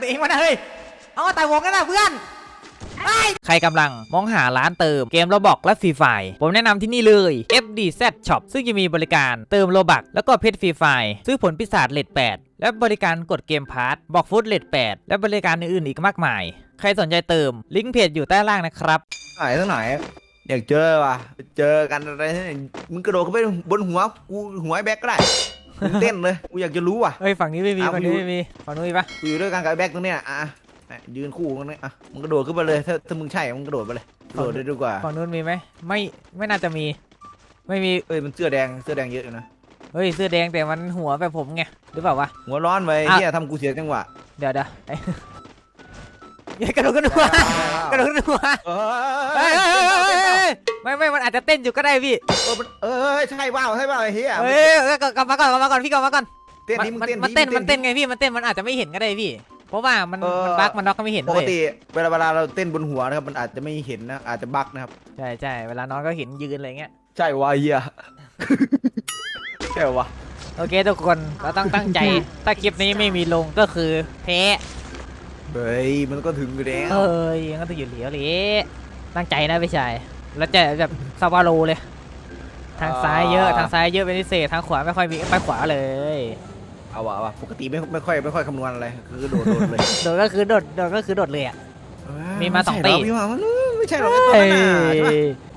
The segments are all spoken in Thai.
ตัวเองวะนะเฮ้ย เอาตายวงกันนะเพื่อนเฮ้ยใครกำลังมองหาร้านเติมเกมโรบอกและฟรีไฟผมแนะนำที่นี่เลย FDZ Shop ซึ่งจะมีบริการเติมโลบักแล้วก็เพชรฟรีไฟซื้อผลปีศาจเลท8และบริการกดเกมพาร์ทบอกฟุตเลท8และบริการอื่นๆอีกมากมาย ใครสนใจเติมลิงก์เพจอยู่ใต้ล่างนะครับไหนทั้งไหนอยากเจอว่ะไปเจอกันอะไรที่ไหนมึงกระโดดเข้าไปบนหัวกูหัวไอ้แบ็คก็ได้ มึงเต้นเลยกูอยากจะรู้ว่ะเฮ้ยฝั่งนี้ไม่มีเอาฝั่งนี้อยู่ไม่มีฝั่งนู้นมีปะกูอยู่ด้วยกันกับไอ้แบ็คตรงเนี้ยอะอะยืนคู่กันเนี่ยอะมึงกระโดดขึ้นไปเลยถ้าถ้ามึงใช่มึงกระโดดไปเลยกระโดดได้ดีกว่าฝั่งนู้นมีไหมไม่ไม่น่าจะมี ไม่มีเอ้ยมันเสื้อแดงเสื้อแดงเยอะอยู่นะเฮ้ยเสื้อแดงแต่มันหัวแบบผมไงหรือเปล่าวะ หัวร้อนไปอะเฮียทำกูเสียจังหวะเดี๋ยวเดี๋ยวไอ้อย่ากระโดดกระโดดกระโดดกระโดดเอเฮ้ยอเฮ้ยเฮ้ยเฮ้ยเฮ้ย ไม่ไม่มันอาจจะเต้นอยู่ก็ได้พี่เออมันเออใช่เปล่าใช่เปล่าไอ้เฮียเฮ้ยเฮ้ยกลับมาก่อนกลับมาก่อนพี่กลับมาก่อนเต้นมันนี้มึงมันเต้นมันเต้นมันเต้นไงพี่มันเต้นมันอาจจะไม่เห็นก็ได้พี่ เพราะว่ามันเออมันบั๊กมันน็อกก็ไม่เห็นปเลกยติเวลาเวลาเราเต้นบนหัวนะครับมันอาจจะไม่เห็นนะอาจจะบั๊กนะครับใช่ใช่เวลานอนก็เห็นยืนอะไรเงี้ยใช่วะเฮียใช่วะโอเคทุกคนเราต้องตั้งใจ ถ้าคลิปนี้ไม่มีลงก็คือแพ้เฮ้ยมันก็ถึงอยู่แล้วเอ้ยยังก็ต้องอยู่เหลียวเลยตั้งใจนะพี่ชาย แล้วจะแบบซาวาโลเลย ทางซ้ายเยอะทางซ้ายเยอะเป็นพิเศษทางขวาไม่ค่อยมีไปขวาเลย เอาวะเอาวะปกติไม่ไม่ค่อยไม่ค่อยคำนวณอะไรคือโดดโดดเลยโดดก็คือโดดโดดก็คือโดดเลยอะ มีมาสองตีไม่ใช่หรกพี่หมามันไม่ใช่หรอกไอ้ตัวนั้นน่ะใช่ปะ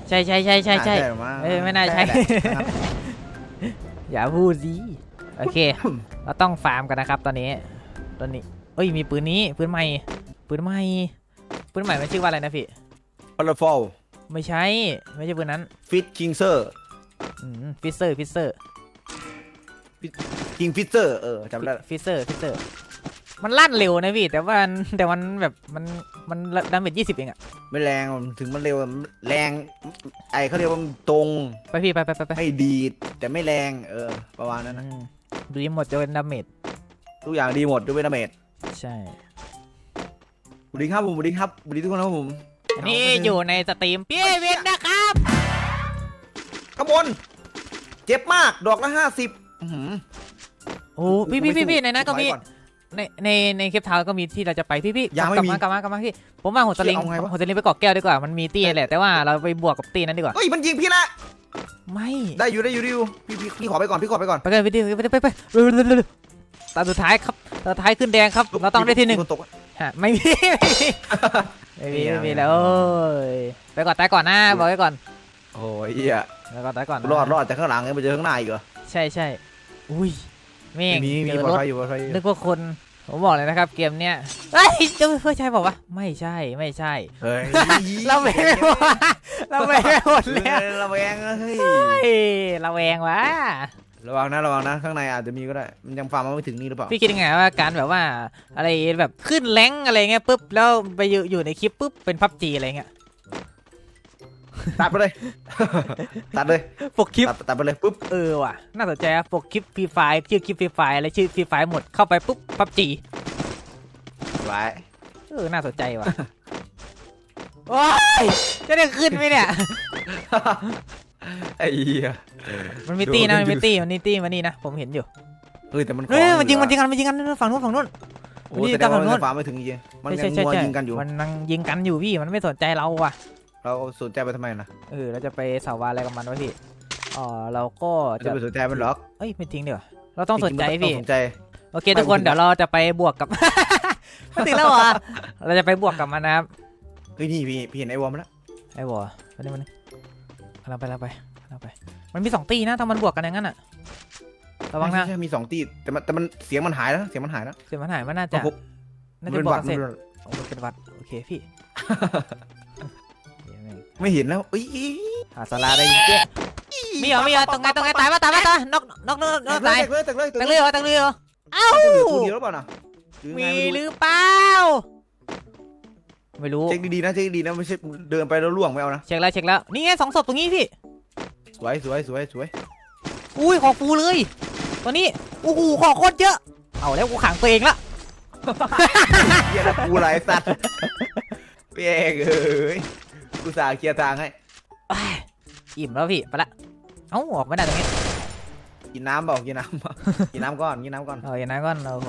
ใช่ใช่ใช่ใช่ใช่หรอมั้งเอ้ยไม่น่าใช่แหละอย่าพูดสิโอเค เราต้องฟาร์มกันนะครับตอนนี้ ตอนนี้เอ้ยมีปืนนี้ปืนใหม่ปืนใหม่ปืนใหม่มันชื่อว่าอะไรนะพี่พาราฟอล ไม่ใช่ ไม่ใช่ปืนนั้นฟิตคิงเซอร์ฟิเซอร์ฟิเซอร์คิงฟิเซอร์เออจำได้ละฟิเซอร์ฟิเซอร์มันลั่นเร็วนะพี่ แต่ว่าแต่มันแบบมันมันดาเมจยี่สิบเองอะไม่แรงถึงมันเร็วแรง ไอเขาเรียกว่ามันตรงไปพี่ไปไปไปไปไม่ดีดแต่ไม่แรงเออประมาณนั้นนะอืมดูหมดจะเป็นดาเมจทุกอย่างดีหมดด้วยเวทเมดใช่สวัสดีครับผมสวัสดีครับสวัสดีทุกคนครับผมอันนี้อยู่ในสตรีมพี่เวนนะครับขบว น เจ็บมากดอกละห้าสิบโอ้พี่พี่พี่พี่ในนั้นก็มีถอยอนในในในคลิปเท้าก็มีที่เราจะไปพี่พี่ยังไม่กลับมีมากลับมากลับมาพี่ผมว่าหัวสลิงเอาไงวะหัวสลิงไปเกาะแก้วดีกว่ามันมีตีแหละแต่ว่าเราไปบวกกับตีนั้นดีกว่าเฮ้ยมันยิงพี่ละไม่ได้อยู่ได้อยู่ได้อยู่พี่พี่พี่ขอไปก่อนพี่ขอไปก่อนไปกันไปดิไปดิไปไปเร็วเร็วเร็วเร็วตาสุดท้ายครับตาสุดท้ายขึ้นแดงครับเราต้องได้ที่หนึ่งมีคตกฮะไม่มีไม่มีไม่มีแล้วโอ้ยไปก่อนตายก่อนนะบอกไว้ก่อน โอ้ยเหี้ยไปก่อนตายก่อนนะรอดรอดจากข้างหลังไงไปเจอข้างหน้าอีกเหรอใช่ใช่อุ้ยแม่งมีมีเจอปลอรดถภัยอยู่ปลอดภัยอยู่นึกว่าคน ผมบอกเลยนะครับ เกมเนี้ยเฮ้ยจะเพื่อใช่บอกว่าวะไม่ใช่ไม่ใช่ เฮ้ยเราแวงไปหมดเราแวงไปหมดแล้วระแวงเฮ้ยเฮ้ยเราแวงวะระวังนะระวังนะข้างในอาจจะมีก็ได้มันยังฟาร์มมาไม่ถึงนี่หรือเปล่าพี่คิดยังไงว่าการแบบว่าอะไรแบบขึ้นแรงค์อะไรเงี้ยปุ๊บแล้วไปอยู่อยู่ในคลิปปุ๊บเป็นพับจีอะไรเงี้ย ตัดไปเลย ตัดเลยปกคลิป ตัดตัดไปเลยปุ๊บ เออว่ะ น่าสนใจอะปกคลิปฟรีไฟชื่อคลิปฟรีไฟอะไรชื่อฟรีไฟหมด เข้าไปปุ๊บพับจีไว้เออ น่าสนใจว่ะ โอ้ย จะได้ขึ้นไหมเนี่ย ไอ้เหี้ยมันมีตีนะโดนมันมีตีมันมีตีมันนี่นะ ผมเห็นอยู่เฮ้ยแต่มันเฮ้ยขอมันยิงมันยิงอกัน มันยิงกันฝั่งนู้นฝั่งนู้นโอ้มันยิงแสดกันงว่าฝั่งมันนู้นยังฟาร์มไม่ถึงจริงมันยังใช่ใช่งัวใช่ยิงกันอยู่ มันนั่งยิงกันอยู่พี่ มันไม่สนใจเราว่ะ เราสนใจไปทำไมนะเออเราจะไปสาววาอะไรกับมันวะพี่อ๋อเราก็จะจะไปสนใจมันหรอกเอ้ยไม่ทิ้งเดี๋ยวาเราต้องสนใจจริพี่งๆมันต้องสนใจ โอเค ทุกคนไม่เดี๋ยวเราจะไปบวกกับ ไม่ถึงแล้วเหรอเราจะไปบวกกับมันนะครับเฮ้ยนี่พี่พี่เห็นไอ้วอลมาแล้วไอ้บอไปนี่มันงกำลังไปกำลังไปกำลังไป มันมีสองตีนะถ้ามันบวกกันอย่างนั้นอะระวังนะใช่ใช่มีสองตีแต่มันแต่มันเสียงมันหายแล้วเสียงมันหายแล้วเสียงมันหายมันน่าจะผมน่ามันจะเป็นบหววักดเสร็จมันโอ้มันเป็นหวัดโอเคพี่เดี๋ยวแม่ง ไม่เห็นแล้วเอ้ยอีหาสาราได้ยิงเจ๊มีเหรอมีเหรอตรงไงตรงไงตายปะตายปะตายนกนกนกนกแตตายกเลยแตกเลยตังเรือเหรอตังเรือเหรอเอ้าเหลือตัวเดียวหรือเปล่านะหรือไงมีไม่หรู้รือเปล่าไม่รู้เช็คดีๆนะเช็คดีๆนะไม่ใช่เดินไปแล้วล่วงไม่เอานะเช็คแล้วเช็คแล้วนี่ไงสองศพตรงนี้พี่สวยสวยสวยสวยอุ้ยของฟูเลยตัวนี้โอ้โหของโคตรเยอะ เอาแล้วกูขังตัวเองละเฮียแล้วกูไรสัตว์เปียกเอ้ย กูสาห์เคลียร์ทางให้อ้ายอิ่มแล้วพี่ ไปละ เอ้าออกไม่ได้ตรงนี้กินน้ำเปล่ากินน้ำเปล่ากินน้ำก่อน กินน้ำก่อน เอาอย่างนั้นก่อนโอ้โห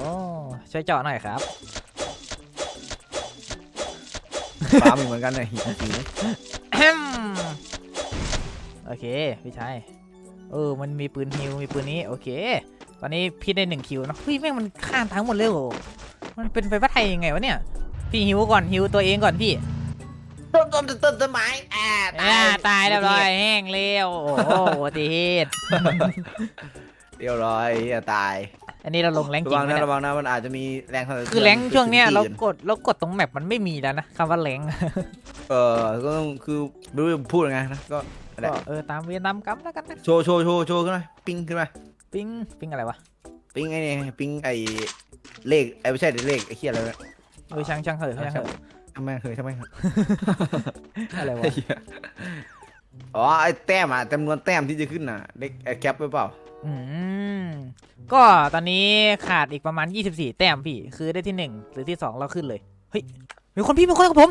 ช่วยเจาะหน่อยครับฟ้ามึงเหมือนกันเลยหิวหิวแฮมโอเค พี่ชายเออ มันมีปืนฮิวมีปืนนี้ โอเค ตอนนี้พี่ได้หนึ่งคิวเนอะเฮ้ยแม่งมันข้ามทั้งหมดเลยเหรอมันเป็นไปว่าไทยยังไงวะเนี่ย พี่ฮิวก่อนฮิวตัวเองก่อนพี่ ต้นต้นต้นต้นต้นไม้อ่าอ่าตายแล้วร้อยแห้งเร็วโอ้โหอุบัติเหตุเรียบร้อยเหี้ยตายอันนี้เราลงแรงจระริวังงไหมนะเนี่ยระวังนะมันอาจจะมีแรงสั่นสะเทืนคือแรงช่วงเนี้ยเรากิดกดเรากดตรงแมปมันไม่มีแล้วนะคำว่าแรงเออก็ต้องคือไม่รู้จะพูดยังไงนะก็ นั่นแหก็ละเออตามเวียนตามกรรมแล้วกันนะโชว์โชว์โชว์โชว์ขึ้นมาปิ้งขึ้นมาปิ้งปิ้งอะไรวะปิ้งไอ้นี่ปิ้งไอ้เลขไอ้ไม่ใช่เลขไอ้เหี้ยอะไรเนี่ยเออช่างช่างเถอะช่างเถอะ ทำไมเคยทำไมครับ อะไรวะไอ้เหี้ยอ๋อไอ้แต้มอะจำนวนแต้มที่จะขึ้นน่ะเลขไอ้แคปไปเปล่า อืม ก็ตอนนี้ขาดอีกประมาณ 24 แต้มพี่ คือได้ที่1หรือที่2เราขึ้นเลย เฮ้ย มีคนพี่มีคนกับผม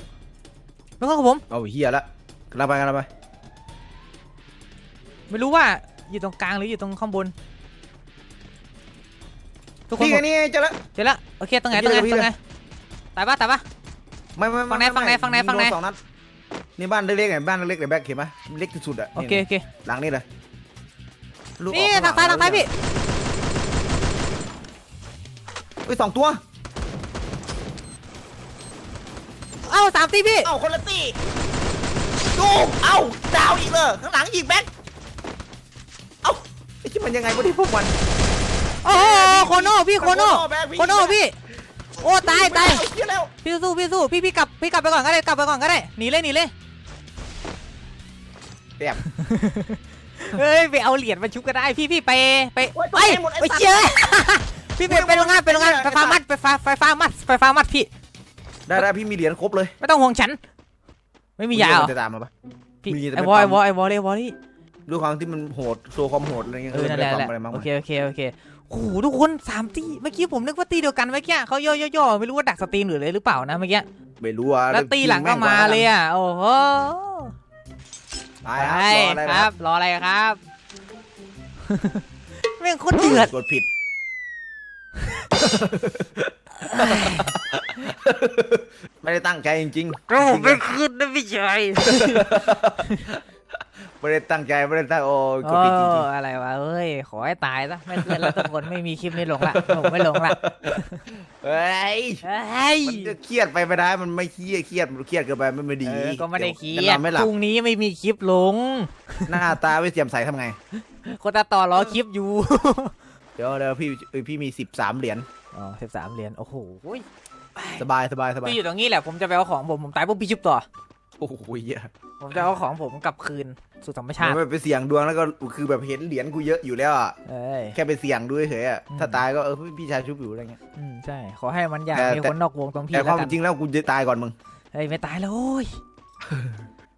มีคนกับผม เอาเหี้ยละกลับไปกลับไป ไม่รู้ว่าอยู่ตรงกลางหรืออยู่ตรงข้างบน ทุกคนพี่บไงอกนี่ไงเจอละเจอแล้วโอเคตรงไหนตรงไหนพี่ตเลยรงไหนตายปะตายปะ ไม่ไม่ฝั่งไหนม่ฝั่งไหนม่ฝั่งไหนฝั่งไหน ยิโดสองนัดนี่บ้านเล็กๆไงบ้านเล็กๆไอ้แบ็คเห็นปะเล็กที่สุดอะโอเคโอเคหลังนี่เลยลูกอนี่อกทางซ้ายทางซ้ายพี่เฮ้ยสองตัวเอ้าสามตีพี่เอ้าคนละตีดูเอ้าดาวอีกเลยข้างหลังอีกแบ็คเอ้าไอ้ที่มันยังไงวะที่พวกมัน โอ้โหโคโน่พี่โคโน่แบ็คโคโน่พี่ โอ้ตายตายเอเหี้ยแล้วพี่สู้พี่สู้พี่พี่กลับพี่กลับไปก่อนก็ได้กลับไปก่อนก็ได้หนีเลยหนีเลยแอบเฮ้ยไปเอาเหรียญมาชุบก็ได้พี่พี่ไปไปโอ๊ยไปตัวเองหมดไอ้ไปสัตว์เชื่อ พี่ไปไปโรงงานไปโรงงานไฟฟ้ามัดไฟฟ้าไฟฟ้ามัดไฟฟ้ามัดพี่ได้ได้พี่มีเหรียญครบเลยไม่ต้องห่วงฉัน ไม่มียาเหรอนจะตามมาปะ พี่มีแต่ไอ้ไม่วอลไอ้ปั๊มวอลไอ้วอลไอ้วอลนี่ด้วยความที่มันโหดโชว์ความโหดอะไรเงี้ยเออนั่นแหละก็นั่นแหเลยละไม่ได้ปั๊มอะไรมากโอมายเคโอเคโอเคโอ้โหทุกคนสามตีเมื่อกี้ผมนึกว่าตีเดียวกันเมื่อกี้เขาย่อย่อๆไม่รู้ว่าดักสตรีมหรืออะไรหรือเปล่านะเมื่อกี้ไม่รู้อะแล้วตีหลังก็มาเลยอะโอ้โหไปไปครับรออะไรคนะรับรออะไรครับแม่งโคตรเดือดกดผิดไม่ได้ตั้งใจจริงๆโอ้ผมไม่ขึ้นนะพี่ชาย ไม่ได้ตั้งใจไม่ได้ตั้งโอ้ยกดโอ้ผิดจริงอะไรวะเอ้ย ขอให้ตายซะไม่เพื่อนแล้วทุกคนไม่มีคลิปนี้ลงละผมไม่ลงละๆเฮ้ยเฮ้ยมันจะเครียดไปไม่ได้มันไม่เครียดเครียดมันเครียดเกินไปมันไม่ดีเออก็ไม่ได้เครีดี๋ยวดนอนไม่หลัพบรุ่งนี้ไม่มีคลิปลง หน้าตาไม่เสียมใสทำไงคนตาต่อรอคลิปอยู่ เดี๋ยวเดี๋ยวพี่เอ้ยพี่มีสิบสามเหรียญอ๋อสิบสามเหรียญโอ้โหสบายสบายสบายพี่อยู่ตรงนี้แหละผมจะไปเอาของผมผมตายปุ๊บพี่ชุบต่อโอ้โหเหี้ยผมจะเอาของผมกลับคืน สู่ธรรมชาติไม่ไปเสี่ยงดวงแล้วก็คือแบบเห็นเหรียญกูเยอะอยู่แล้วอะเอ้ยแค่ไปเสี่ยงดูเฉยๆอะอืมถ้าตายก็เออพี่ชายชุบอยู่อะไรเงี้ยอืมใช่ขอให้มันอยากแต่มีแต่คนนอกวงตรงพี่แต่คแล้ววามกันจริงแล้วกูจะตายก่อนมึงเฮ้ยไม่ตายแล้วโอ้ย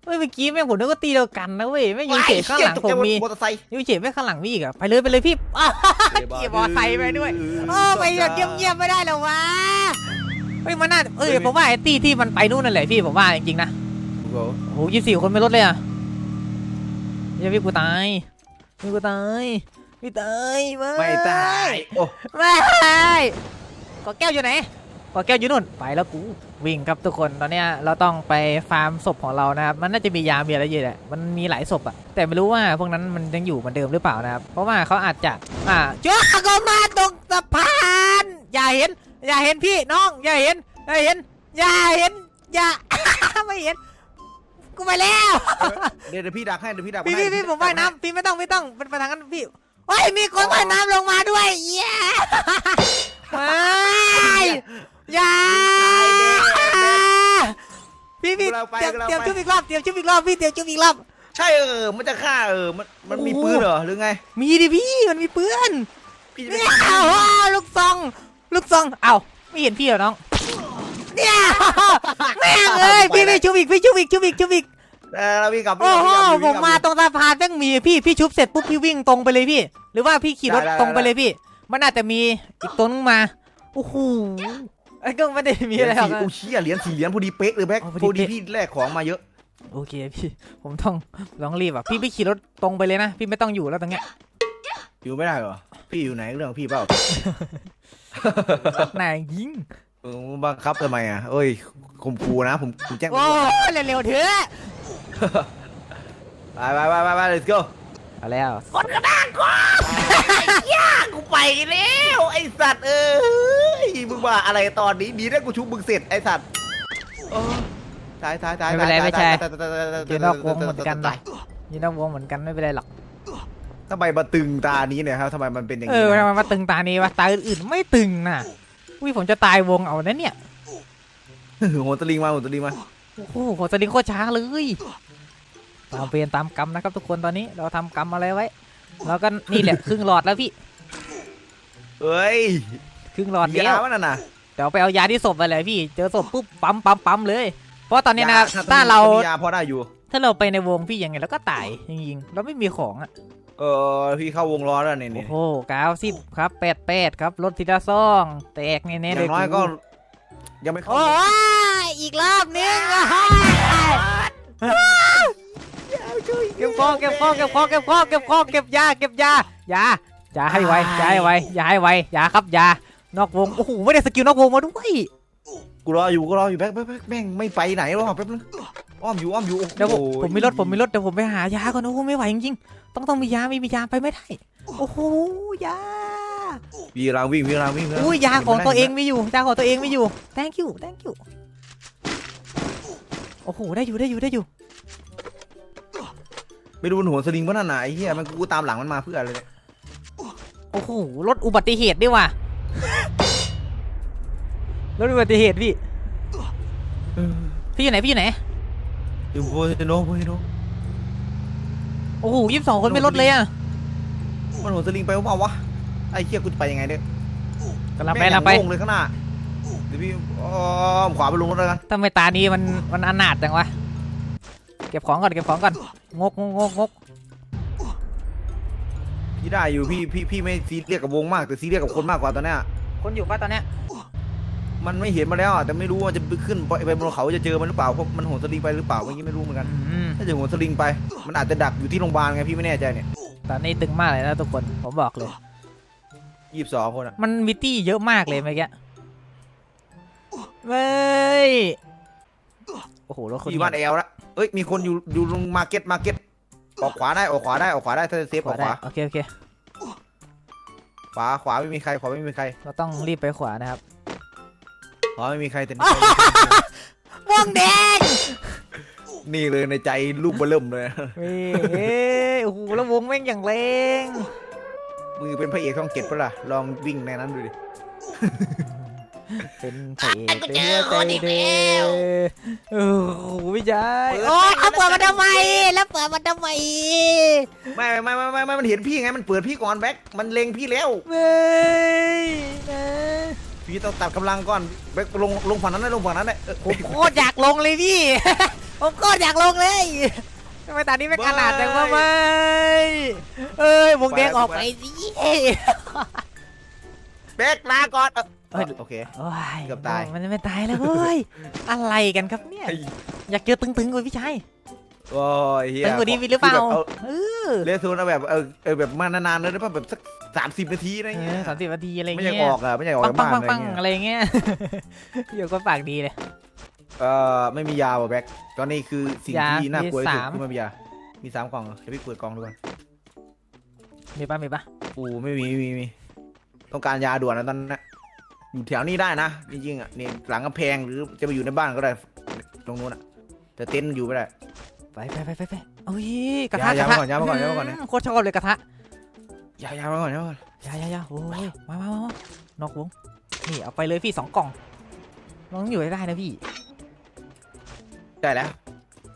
เฮ้ยเมื่อกี้แม่งผมนึกว่าตีเดียวกันนะเว้ยไม่งยืนเฉยข้างหลังผมมีมอเตอร์ไซค์ยูเฉยไปข้างหลังพี่อีกอะไปเลยไปเลยพี่อ้าวขี่มอไซค์ไปด้วยโอ้ไปแบบเงียบๆไม่ได้แล้ววะเฮ้ยมันน่าเอ้ยผมว่าไอ้ตีที่มันไปนู่นนั่นแหละพี่ผมว่าจริงๆนะโอ้โหโอ้โหยี่สี่คนไม่ลดเลยอะ เดี๋ยวพี่กูตายพี่กูตายพี่ตายไม่ไม่ตายโอ้ไม่กอแก้วอยู่ไหนกอแก้วอยู่นู่นไปแล้วกูวิ่งครับทุกคนตอนเนี้ยเราต้องไปฟาร์มศพของเรานะครับมันน่าจะมียามีอะไรเยอะแหละมันมีหลายศพอะแต่ไม่รู้ว่าพวกนั้นมันยังอยู่เหมือนเดิมหรือเปล่านะครับเพราะว่าเขาอาจจะอ่าจ้าก็มาตรงสะพานอย่าเห็น อย่าเห็นพี่น้องอย่าเห็นอย่าเห็นอย่าเห็นอย่าไม่เห็น กูไปแล้ว เดี๋ยวเดี๋ยวพี่ดักให้เดี๋ยวพี่ดักพี่ให้พี่พี่ผมว่ายน้ำพี่ไม่ต้องไม่ต้องเป็นไปทางนั้นพี่โอ้ยมีคนว่ายน้ำลงมาด้วยเย้ไม่อย่าพี่พี่เตรียมเตรียมชุบอีกรอบเตรียมชุบอีกรอบพี่เตรียมชุบอีกรอบ ใช่เออ มันจะฆ่าเออ มันมันมีโอ้ปืนเหรอหรือไง มีดิพี่มันมีปืนพี่จะเนี่ไม่ยฆ่าอ้าวลูกซอง ลูกซอง เอ้าไม่เห็นพี่เหรอน้อง เนี่ย แม่งเอ้ยพี่พี่ชุบอีกพี่ชุบอีกชุบอีกชุบอีกเออเราวิ่งกลับโอ้โหวิ่งกลับผวิ่มงกลับมาตรงสะพานแม่งมีพี่พี่ชุบเสร็จปุ๊บพี่วิ่งตรงไปเลยพี่ หรือว่าพี่ขี่รถได้ได้ตรงไปได้เลยพี่ มันอาจจะมีอีกตัวนึงมาโอ้โหไอ้ก็ไม่ได้มีเหรียอะไรญหรอกสี่นะโอ้เชี่ยเหรียญสี่เหรียญพอดีเป๊กเลยแบ็คอ๋อพพออดีดีเป๊ะ พี่แลกของมาเยอะ โอเคพี่ผมต้องต้องรีบอะพี่พี่ขี่รถตรงไปเลยนะพี่ไม่ต้องอยู่แล้วตรงเนี้ยอยู่ไม่ได้เหรอ พี่อยู่ไหนเรื่องของพี่เปล่า นายยิงเเออ บังคับทำไมอะเอ้ยข่มขู่นะ ผมผมแจ้งโอ้เร็วๆเถอะไปไปไปไปไป let's go เอาแล้ว คนกระด้างกว่ากูไปแล้วไอสัตว์เอ้ยมึงว่าอะไรตอนนี้ดีนะกูชุบมึงเสร็จไอสัตว์โอ้ตายตายตายไม่เป็นไรไม่ใช่ตายตายตายตายตายอยู่นอกวงเหมือนกันตานะยอยู่นอกวงเหมือนกันไม่เป็นไรหรอกทำไมมาตึงตานี้เนี่ยครับทำไมมันเป็นอย่างเอนี้อทำนะไมมาตึงตานี้วะตาอื่นๆไม่ตึงน่ะ อุ้ยผมจะตายวงเอานะเนี่ยโหตะลิงมาโหตะลิงมาโอ้โหโหสลิงโคตรช้าเลยตามเวรตามกรรมนะครับทุกคนตอนนี้เราทำกรรมอะไรไว้แล้วก็นี่แหละครึ่งหลอดแล้วพี่เอ้ยครึ่งหลอดยาแล้ววนั่นน่ะเดี๋ยวไปเอายาที่ศพไปเลยพี่ เจอศพปุ๊บปั๊มปั๊มปั๊มเลย เพราะตอนนี้นะยถ้าเรายาพอได้อยู่ถ้าเราไปในวงพี่ยังไงเราก็ตายจริงๆเราไม่มีของอะ เออพี่เข้าวงล้อแล้วเนี่ยโอ้เนี่ยโหเก้าสิบครับแปดแปดครับรถทีละซองแตกแน่อๆเลยย่างน้อยก็ ยังไม่เข้าโอ้ยอีกรอบนึงเก็บของเก็บของเก็บของเก็บของเก็บของเก็บยาเก็บยายาอย่าให้ไวอย่าให้ไวอย่าให้ไวอย่าครับอยานอกวงโอ้โหไม่ได้สกิลนอกวงมาด้วยกูรออยู่กูรออยู่แบ๊กแบ๊กแบ๊กแม่งไม่ไปไหนหรอกแป๊บนึง อ้อมอยู่อ้อมอยู่โอ้โหเดี๋ยวผมผมมีรถผมมีรถเดี๋ยวผมไปหายาก่อนโอ้โหไม่ไหวจริงๆต้องต้องมียาไม่มียาไปไม่ได้โอ้โหยาพี่กำลังวิ่งพี่กำลังวิ่งพี่กำลังอุ้ยยาของตัวเองมีอยู่ยาของตัวเองมีอยู่ thank you thank you โอ้โหได้อยู่ได้อยู่ได้อยู่ ไม่รู้บนหัวสลิงวะนั่นน่ะไอ้เหี้ยมันกูตามหลังมันมาเพื่ออะไรเนี่ยโอ้โหรถอุบัติเหตุด้วยว่ะรถอุบัติเหตุพี่พี่อยู่ไหนพี่อยู่ไหน อยู่โบยโนโบยโนโอ้โหยี่สิบสองคนไม่ลดเลยอะมันหัวสลิงไปว่าเปล่าวะไอ้เหี้ยกูจะไปยังไงเนี่ยกำลังไปแม่งกำลังไปโล่งเลยข้างหน้าเดี๋ยวพี่อ้อมขวาไปลงรถแล้วกันทำไมตานี้มันมันอนาถจังวะ เก็บของก่อนเก็บของก่อน งกงกงกงกพี่ได้อยู่พี่พี่พี่ไม่ซีเรียสกับวงมากแต่ซีเรียสกับคนมากกว่าตอนเนี้ยคนอยู่ป่ะตอนเนี้ย มันไม่เห็นมาแล้วอะแต่ไม่รู้ว่าจะขึ้นไปไปบนเขาจะเจอมันหรือเปล่าเพราะมันหัวสลิงไปหรือเปล่าเมื่อกี้ไม่รู้เหมือนกันอืมถ้าจะหัวสลิงไป มันอาจจะดักอยู่ที่โรงพยาบาลไงพี่ไม่แน่ใจเนี่ยตอนนี้ตึงมากเลยนะทุกคนผมบอกเลย ยี่สิบสองคนอะมันมิตี้เยอะมากเลยเมื่อกี้เว้ยโอ้โหรถคนอยู่บ้านแอลละเอ้ยมีคนอยู่อยู่ตรงมาร์เก็ตมาร์เก็ตออกขวาได้ออกขวาได้ออกขวาได้ถ้าจะเซฟขอวาอกขได้วาโอเคโอเคขวาขวาไม่มีใครขวาไม่มีใคร เราต้องรีบไปขวานะครับ ขวาไม่มีใครแต่วงแดงนี่เลยในใจลูกเบอร์เริ่มเลยเฮ้ยโอ้โหแล้ววงแม่งอย่างแรงมือเป็นพระเอกช่องเจ็ดปะล่ะ ลองวิ่งในนั้นดูดิ เป็นพระเอกเป็นหัวใจเด้อโอ้โหพี่ชายโอ้เอาเปิดมาทำไม แล้วเปิดมาทำไมไม่ไม่ไม่ไม่ไม่มันเห็นพี่ไงมันเปิดพี่ก่อนแบ็คมันเล็งพี่แล้วเว้ยนะ พี่ต้องตัดกำลังก่อนแบ็คลงลงฝั่งนั้นได้ลงฝั่งนั้นได้เออผมโคตรอยากลงเลยพี่ ผมโคตรอยากลงเลยทำไมตอนนี้ไม่ขนาดจังวะไม่เอ้ยวงแดงออกไปสิแบ็คลาก่อนเออเอ้ยโอเค โอ้ยเกือบตาย มันจะไม่ตายแล้วเว้ย อะไรกันครับเนี่ยอยากเจอตึงๆกว่าพี่ชาย โอ้ยเฮียตึงกว่านี้มีหรือเปล่าคืแบบเออเลสโซนเอาแบบเออเออแบบมานานๆเลยได้ป่ะแบบสักสามสิบนาทีอะไรเงี้ยสามสิบนาทีอะไรไม่เงี้อยยากออกอะไม่อยากออกปังจากปังบ้านปังอะไรปังเงี้ยอะไรเงี้ยอยู่ก็ปากดีเลยเออไม่มียาว่ะแบ็คตอนนี้คือสิ่งยาที่น่ากลัวที่สุดมีสามคือไม่มียา มีสามกล่องเหรอเดี๋ยวพี่เปิดกล่องดูก่อนมีปะมีปะปูไม่มีไม่มีไม่มีต้องการยาด่วนนะตอนนั้นนะอยู่แถวนี้ได้นะจริงๆอะนี่หลังกำแพงหรือจะไปอยู่ในบ้านก็ได้ตรงนู้นอะแต่เต็นท์อยู่ไม่ได้ ไปไปไปไปไปโอ้ยกระทะยากระยาทะมาก่อนยามาก่อนยามาก่อนนะโคตรชอบเลยกระทะยายามาก่อนยามาก่อนยายายาโอ้ยมามามามานอกวงนี่เอาไปเลยพี่สองกล่องน้องอยู่ไม่ได้นะพี่ได้แล้ว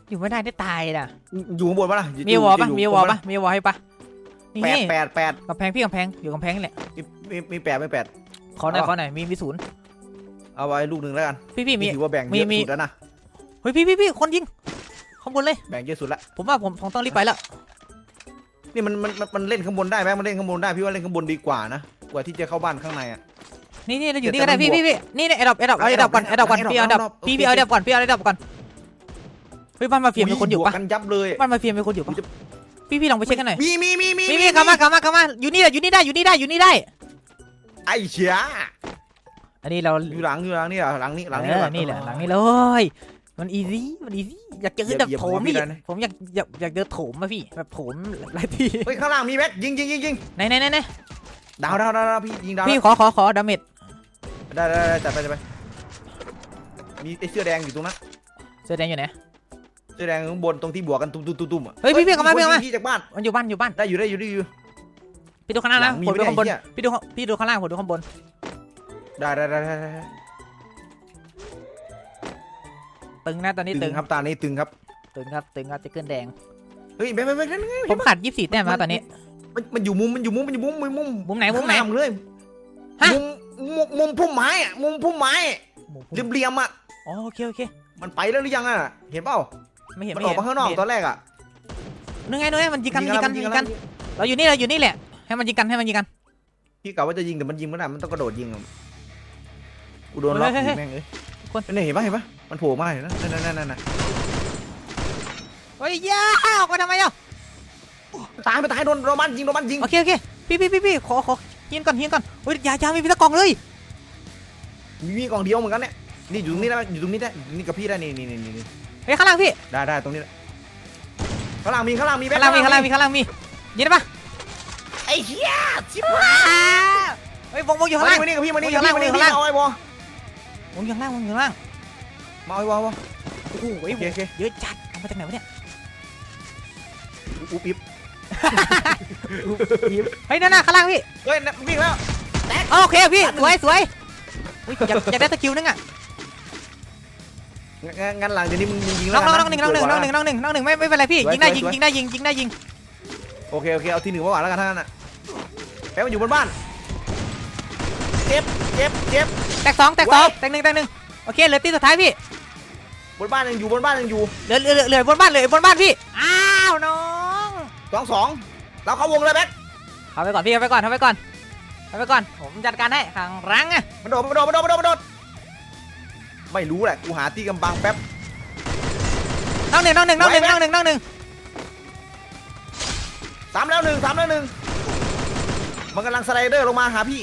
อยู่ไม่ได้ได้ตายนะอยู่ข้างบนปะล่ะมีวอลปะยู่มียู่วอลข้างบนปะมีวอลให้ปะนี่แปดแปดแปดกำแพงพี่กำแพงอยู่กำแพงนี่แหละมีมีมีแปดไม่แปดขอหน่อยเอาขอหน่อยมีมีศูนย์เอาไว้ลูกหนึ่งแล้วกัน พี่พี่มีนี่ถือว่าแบ่งมีเยอะมีสุดแล้วนะเฮ้ยพี่พี่พี่คนยิง ข้างบนเลย แบ่งเยอะสุดละ ผมว่าผมผมต้องรีบไปแล้ว นี่มันมันมันมันเล่นข้างบนได้ไหมมันเล่นข้างบนได้พี่ว่าเล่นข้างบนดีกว่านะ กว่าที่จะเข้าบ้านข้างในอะ นี่นี่เราอยู่เดี๋นี่ยวก็ได้แต่พี่มันพี่พี่นี่นี่ไอ้ดอกไอ้ดอกเอาไอ้ดอกก่อนไอ้ดอกก่อนไอ้ดอกพี่เอาไอ้ดอกไอ้ดอกพี่โอเคพี่เอาไอ้ดอกก่อนพี่เอาไอ้ดอกก่อนเฮ้ยบ้านมาเฟียมีคนอยู่ปะบวกกันยับเลยบ้านมาเฟียมีคนอยู่ปะพี่พี่ลองไปเช็คกันหน่อยมีมีมีมีมีมีเข้ามาเข้ามาเข้ามาอยู่นี่แหละอยู่นี่ได้อยู่นี่ได้อยู่นี่ได้ ไอ้เชี่ยอันนี้เราอยู่หลังอยู่หลังนี่เหรอหลังนี้หลังนี้เอเหรออนี่แหละหลังนี้เลย มันอีซี่มันอีซี่อยากเจอแบบเหยียบโถหัวมพี่พี่ได้นะผมอยากอยากอยากเจอโถมมาพี่แบบโถมหลายที่เฮ้ยข้างล่างมีแม็กยิงยิงยิงยิงไหนไหนไหนไหนดาวดาวดาวดาวพี่ยิงดาวพี่ขอขอขอดาเมจได้ได้ได้จัดไปจัดไปมีไอ้เสื้อแดงอยู่ตรงนั้นเสื้อแดงอยู่ไหนเสื้อแดงข้างบนตรงที่บวกกันตุ้มตุ้มตุ้มตุ้มอะเฮ้ยพี่พี่กลับมาพี่กลับมายิงจากบ้านมันอยู่บ้านอยู่บ้านได้อยู่ได้อยู่ได้อยู่พี่ดูข้างล่างหลันะงมีผมดูไม่ได้ข้างบนไอ้เหี้ยพี่ดูข้างพี่ดูข้างล่างผมดูข้างบนได้ได้ได้ได้ ตึงนะตอนนี้ตึตึงงครับตานี้ตึงครับตึงครับตึงครับจะขึ้นแดง เฮ้ยแบ๊บแบ๊บแบ๊บนั่นไงผมขาดยี่สิบสี่แต้มแล้วตอนนี้ มันมันอยู่มุมมันอยู่มุมมันอยู่มุมมุมมุมมุมไหนมุมไหน ข้างาเลยฮะ มุมมุมมุมพุ่มไม้อะมุมพุ่มไม้มุมเหลี่ยมเหลี่ยมๆอะอ๋อโอเคโอเค มันไปแล้วหรือยังอะเห็นเปล่าไม่เห็นมันไม่ออเห็กมาข้างนอกไม่เห็ตอนแรกอะนึกไงนึกไงมันยิงกันยิงกันยิงแล้วกัน เราอยู่นี่เราอยู่นี่แหละ ให้มันยิงกันให้มันยิงกัน พี่กะว่าจะยิงแต่มันยิงไม่ได้มันต้องกระโดดยิงอะกูโดนล็อกเฮ้ยยิเฮ้ยงแม่งเลยคนนี่เห็นปะเห็นปะ มันโผล่มาเห็นนะนั่นนั่นนั่นนั่นเฮ้ยย่าออกมาทำไมอะตายไปตายโดนโรมันยิงโรมันยิงโอเคโอเคพี่พี่พี่พี่ขอขอยิงก่อนยิงก่อนเฮ้ยอยาอยาไม่มีตะกล่องเลยมีมีกล่องเดียวเหมือนกันเนี่ยนี่อยู่ตรงนี้ได้อยู่ตรงนี้ได้อยู่นี่กับพี่ได้นี่นี่นี่นี่เฮ้ยข้างล่างพี่ได้ได้ตรงนี้แหละข้างล่างมีข้างล่างมีข้างล่างมีข้างล่างมีข้างล่างมียิงได้ปะไอ้เหี้ยชิบว้าวเฮ้ยวงวงอยู่ข้างล่างมานี่กับพี่มานี่โอ้ยกับพี่มานี่ข้างล่างเอาไอ้บอวงอยู่ข้างล่างวงอยู่ข้างล่าง มาเอาไอ้บอวะ โอ้โหโอเคโอเค เยอะจัดเอามาจากไหนวะเนี่ยอุ๊บอิบเฮ้ยนั่นน่ะข้างล่างพี่เฮ้ยวิ่งแล้วอ๋อโอเคพี่สวยสวยอุ้ยอยากอยากได้สกิลนึงอะงั้นงั้นหลังจากนี้มึงยิงน้แล้อวงน้องน้องหนึ่งน้องหนึ่งน้องหนึ่งน้องหนึ่งน้องหนึ่งไม่ไม่เป็นไรพี่ยิงได้ยิงยิงได้ยิงยิงได้ยิงโอเคโอเคเอาที่หนึ่งมาหวานแล้วกันท่านน่ะแป๊บมันอยู่บนบ้าน เจ็บเจ็บเจ็บแตกสองแตกสองไว้แตกหนึ่งแตกหนึ่ง โอเคเหลือตีสุดท้ายพี่บนบ้านยังอยู่บนบ้านยังอยู่เหลือเหลือเหลือเหลือบนบ้านเหลือบนบ้านพี่อ้าวน้องสองสองเราเข้าวงเลยแบ็คเอาไปก่อนพี่เอาไปก่อนเอาไปก่อนเอาไปก่อนผมจัดการให้ห่างรังอะมันโดดมันโดดมันโดดมันโดดมันโดดไม่รู้แหละกูหาที่กำบังแป๊บ น้องหนึ่งน้องหนึ่งน้องหนึ่งไว้น้องหนึ่งน้องหนึ่งสามแล้วหนึ่งสามแล้วหนึ่งมันกำลังสไลเดอร์ลงมาหาพี่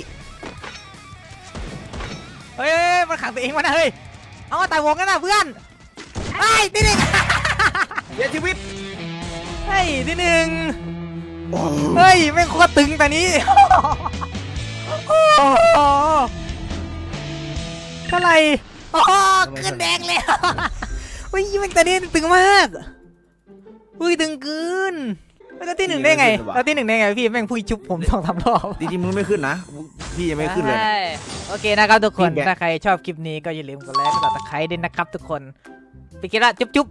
เฮ้ยมันขังตัวเองมานะเฮ้ย เอาตายวงกันนะเพื่อนเฮ้ยที่หนึ่งเสียชีวิตเฮ้ยที่หนึ่งเฮ้ยแม่งโคตรตึงแต่นี้โอ้โหเท่าไหร่อ๋อขึ้นแดงแล้วเฮ้ยแม่งแต่นี้ตึงมากเฮ้ยตึงเกิน แล้วที่หนึ่งได้ไงแล้วที่หนึ่งได้ไงพี่แม่งพูดชุบผมสองสามรอบจริงๆมึงไม่ขึ้นนะพี่ยังไม่ขึ้นเลย โอเคนะครับทุกคน ถ้าใครชอบคลิปนี้ก็อย่าลืมกดไลค์กดติดตามด้วยนะครับทุกคนไปกินละจุ๊บจุ๊บ